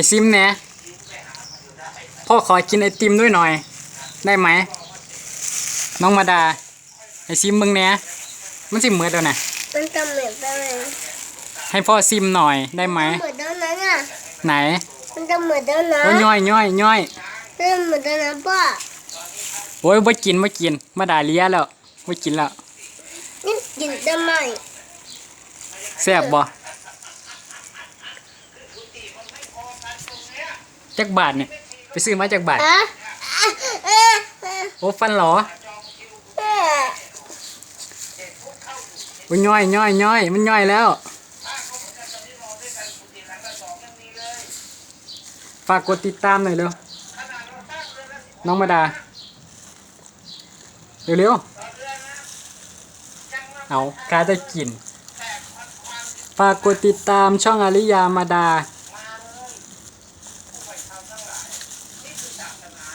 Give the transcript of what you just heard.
ให้ซิมแหน่พ่อขอกินไอติมด้วยหน่อย ได้ไหม น้องมาดาให้ซิมมึงแหน่มันสิเหมือนเดียวน่ะมันจะเหมือนอะไรให้พ่อซิมหน่อยได้ไหมเหมือนตอนนั้นอะไหน มันจะเหมือนตอนนั้นโอ้ยย่อยย่อยย่อยมันจะเหมือนตอนนั้นป่ะโอ้ยบ่กินบ่กิน มาดาเลียแล้วบ่กินแล้วนี่กินได้ไหมแซ่บบ่ จักบาทเนี่ย ไปซื้อมาจากบาทอะเอ๊ะเอ๊ะโอ้ฟันเหรอเอ๊ะโอ้ยย่อยย่อยย่อยมันย่อยแล้ว ฝากกดติดตามหน่อยเร็ว น้องมาดา เร็วเร็วๆเอากาจะกิน ฝากกดติดตามช่องอาริยามาดา 是干嘛？